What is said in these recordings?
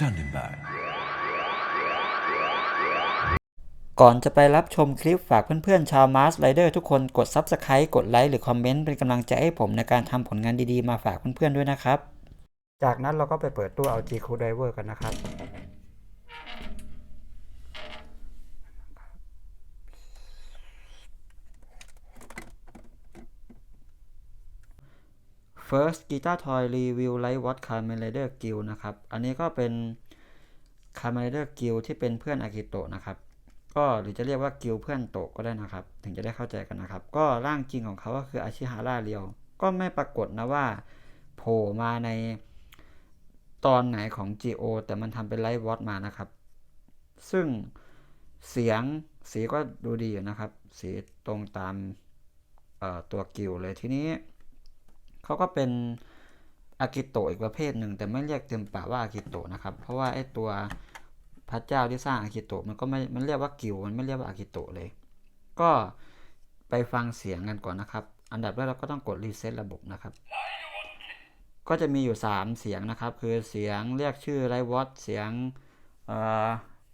Standing by. ก่อนจะไปรับชมคลิปฝากเพื่อนๆ ชาวมาร์สไรเดอร์ทุกคนกด Subscribe กดไลค์หรือคอมเมนต์เป็นกำลังใจให้ผมในการทำผลงานดีๆ มาฝากเพื่อนๆด้วยนะครับ จากนั้นเราก็ไปเปิดตู้เอา G c o d Driver กันนะครับ First Guitar Toy Review Light Watch Kamen Rider Guild นะครับ อันนี้ก็เป็น Kamen Rider Guild ที่เป็นเพื่อนอากิโตะนะครับ ก็หรือจะเรียกว่ากิลเพื่อนโตะก็ได้นะครับ ถึงจะได้เข้าใจกันนะครับ ก็ร่างจริงของเขาก็คืออาชิฮาร่าเรียว ก็ไม่ปรากฏนะว่าโผล่มาในตอนไหนของ GO แต่มันทำเป็นไลฟ์วอตมานะครับ ซึ่งเสียงสีก็ดูดีอยู่นะครับ สีตรงตามตัวกิลเลยทีนี้ เขาก็เป็นอากิโตอีกประเภทหนึ่ง แต่ไม่เรียกเต็มปากว่าอากิโตนะครับ เพราะว่าไอ้ตัวพระเจ้าที่สร้างอากิโตมันก็ไม่มันเรียกว่ากิวมันไม่เรียกว่าอากิโตเลย ก็ไปฟังเสียงกันก่อนนะครับ อันดับแรกเราก็ต้องกดรีเซ็ตระบบนะครับ ก็จะมีอยู่ 3 เสียงนะครับ คือเสียงเรียกชื่อไรวอตเสียง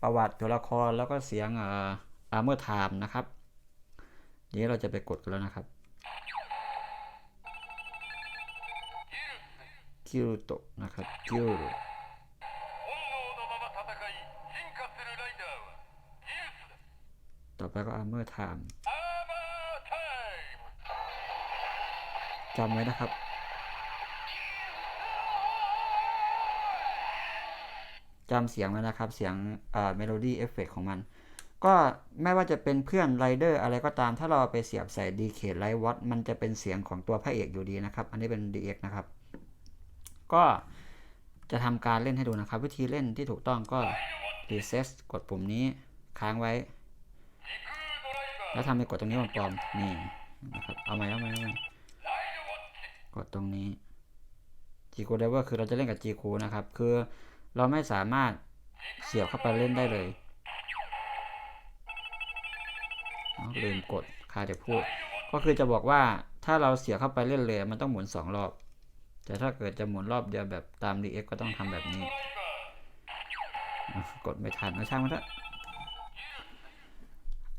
ประวัติตัวละครแล้วก็เสียงอาร์เมอร์ไทม์นะครับเดี๋ยวเราจะไปกดกันแล้วนะครับ キュートなかっきゅうるต่อไปก็อาร์เมอร์ไทม์จำไว้นะครับ จำเสียงไว้นะครับ เสียงเมโลดี้เอฟเฟกของมัน ก็ไม่ว่าจะเป็นเพื่อนไรเดอร์อะไรก็ตาม ถ้าเราไปเสียบใส่ดีเคทไลท์วัตมันจะเป็นเสียงของตัวพระเอกอยู่ดีนะครับ อันนี้เป็นดีเอ็กนะครับ ก็จะทำการเล่นให้ดูนะครับ วิธีเล่นที่ถูกต้องก็รีเซ็กดปุ่มนี้ค้างไว้ แล้วทำไปกดตรงนี้มันปลอมนี่นะครับเอาไหมเอาไหมเอาไหมกดตรงนี้จีคูเดเวอร์คือเราจะเล่นกับจีคูนะครับ คือเราไม่สามารถเสียบเข้าไปเล่นได้เลยลืมกดค่ะเดี๋ยวพูด ก็คือจะบอกว่าถ้าเราเสียบเข้าไปเล่นเลย มันต้องหมุนสองรอบ แต่ถ้าเกิดจะหมุนรอบเดียวแบบตาม dx ก็ต้องทำแบบนี้ กดไม่ทันไม่ช่างมันเถอะ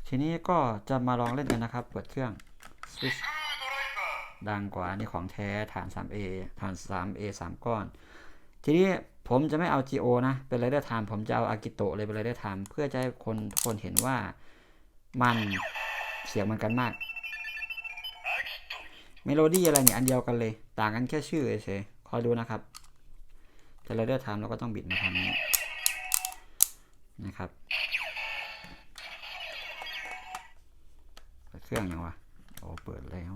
ทีนี้ก็จะมาลองเล่นกันนะครับ เปิดเครื่องสวิชดังกว่านี่ของแท้ฐาน 3A ฐาน 3A 3 ก้อน ทีนี้ผมจะไม่เอา GO นะ เป็นไรเดอร์ไทม์ผมจะเอาอากิโตะเลยเป็นไรเดอร์ไทม์เพื่อจะให้คนทุกคนเห็นว่ามันเสียงมันกันมาก เมโลดี้อะไรเนี่ยอันเดียวกันเลย ต่างกันแค่ชื่อเฉยๆคอยดูนะครับ แต่เราเดอกทำเราก็ต้องบิดมาทำนี้นะครับเปิดเครื่องยังวะโอ้เปิดแล้ว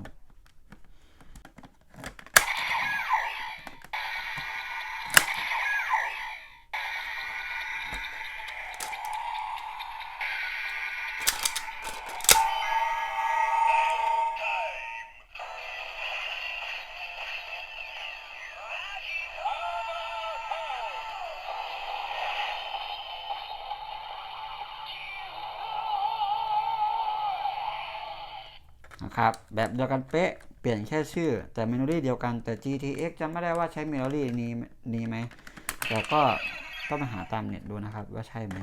นะครับแบบเดียวกันเป๊ะเปลี่ยนแค่ชื่อ แต่เมนูรีเดียวกันแต่ GTX จำไม่ได้ว่าใช้เมนูรีนี้นี้ไหมแต่ก็ต้องไปหาตามเน็ตดูนะครับ ว่าใช่ไหม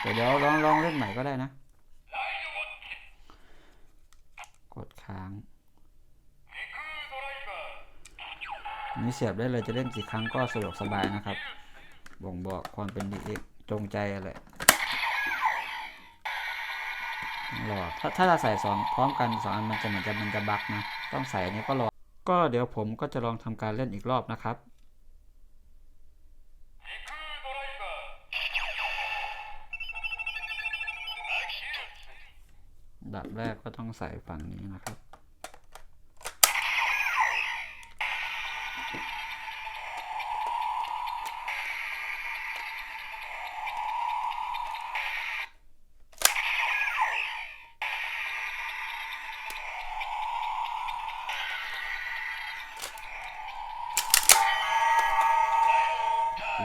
แต่เดี๋ยวลองลองเล่นใหม่ก็ได้นะ กดค้างนี่เสียบได้เลยจะเล่นกี่ครั้งก็สะดวกสบายนะครับ บ่งบอกความเป็น DX จงใจแหละ รอถ้าถ้าเราใส่สองพร้อมกันสองอันมันจะเหมือนจะมันจะบักนะ ต้องใส่อันนี้ก็รอ ก็เดี๋ยวผมก็จะลองทำการเล่นอีกรอบนะครับดับแรกก็ต้องใส่ฝั่งนี้นะครับ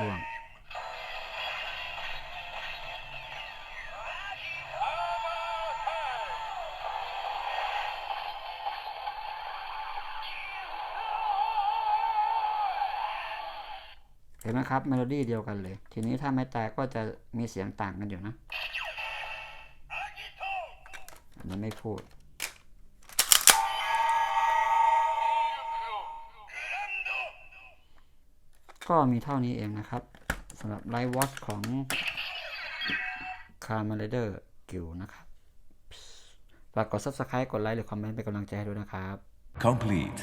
ล่วงเห็นไหมครับเมโลดี้เดียวกันเลย ทีนี้ถ้าไม่ตายก็จะมีเสียงต่างกันอยู่นะอันนี้ไม่พูด ก็มีเท่านี้เองนะครับสำหรับไลฟ์วอชของคาร์เมเลเดอร์กิวนะครับฝากกด Subscribe กดไลค์หรือคอมเมนต์เป็นกำลังใจให้ด้วยนะครับ Complete.